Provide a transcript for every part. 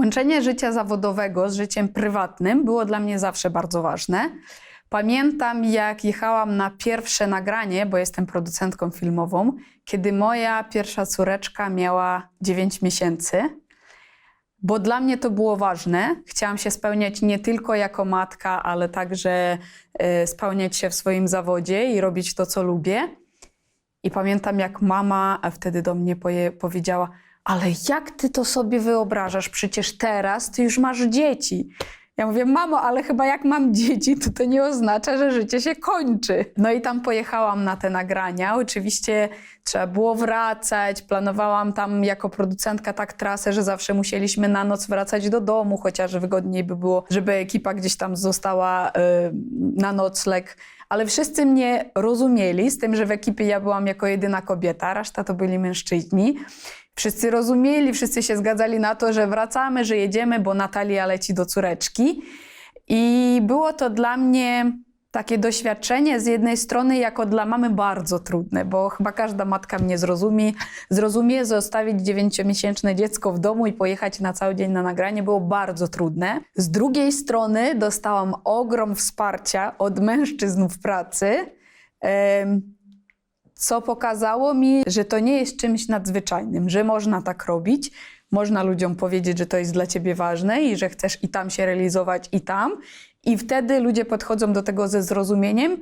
Łączenie życia zawodowego z życiem prywatnym było dla mnie zawsze bardzo ważne. Pamiętam, jak jechałam na pierwsze nagranie, bo jestem producentką filmową, kiedy moja pierwsza córeczka miała 9 miesięcy. Bo dla mnie to było ważne. Chciałam się spełniać nie tylko jako matka, ale także e, spełniać się w swoim zawodzie i robić to, co lubię. I pamiętam, jak mama wtedy do mnie powiedziała: Ale jak ty to sobie wyobrażasz? Przecież teraz ty już masz dzieci. Ja mówię, mamo, ale chyba jak mam dzieci, to to nie oznacza, że życie się kończy. No i tam pojechałam na te nagrania. Oczywiście trzeba było wracać. Planowałam tam jako producentka tak trasę, że zawsze musieliśmy na noc wracać do domu, chociaż wygodniej by było, żeby ekipa gdzieś tam została y, na nocleg. Ale wszyscy mnie rozumieli, z tym, że w ekipie ja byłam jako jedyna kobieta, reszta to byli mężczyźni. Wszyscy rozumieli, wszyscy się zgadzali na to, że wracamy, że jedziemy, bo Natalia leci do córeczki. I było to dla mnie takie doświadczenie z jednej strony jako dla mamy bardzo trudne, bo chyba każda matka mnie zrozumie, zrozumie zostawić dziewięciomiesięczne dziecko w domu i pojechać na cały dzień na nagranie było bardzo trudne. Z drugiej strony dostałam ogrom wsparcia od mężczyzn w pracy. co pokazało mi, że to nie jest czymś nadzwyczajnym, że można tak robić, można ludziom powiedzieć, że to jest dla ciebie ważne i że chcesz i tam się realizować, i tam. I wtedy ludzie podchodzą do tego ze zrozumieniem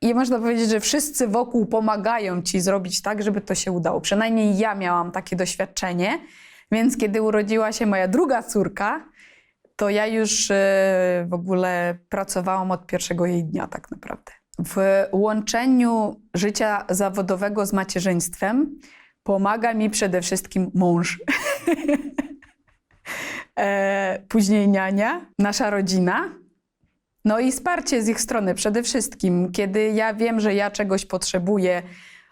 i można powiedzieć, że wszyscy wokół pomagają ci zrobić tak, żeby to się udało. Przynajmniej ja miałam takie doświadczenie, więc kiedy urodziła się moja druga córka, to ja już e, w ogóle pracowałam od pierwszego jej dnia tak naprawdę. W łączeniu życia zawodowego z macierzyństwem pomaga mi przede wszystkim mąż. E, później niania, nasza rodzina. No i wsparcie z ich strony przede wszystkim. Kiedy ja wiem, że ja czegoś potrzebuję,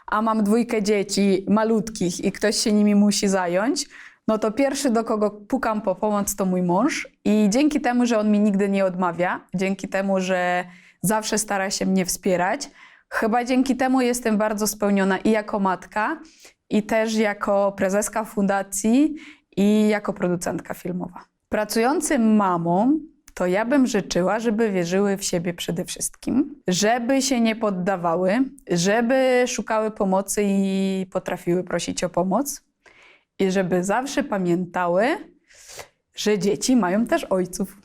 a mam dwójkę dzieci malutkich i ktoś się nimi musi zająć, no to pierwszy, do kogo pukam po pomoc, to mój mąż. I dzięki temu, że on mi nigdy nie odmawia, dzięki temu, że zawsze stara się mnie wspierać, chyba dzięki temu jestem bardzo spełniona i jako matka, i też jako prezeska fundacji, i jako producentka filmowa. Pracującym mamom to ja bym życzyła, żeby wierzyły w siebie przede wszystkim, żeby się nie poddawały, żeby szukały pomocy i potrafiły prosić o pomoc, i żeby zawsze pamiętały, że dzieci mają też ojców.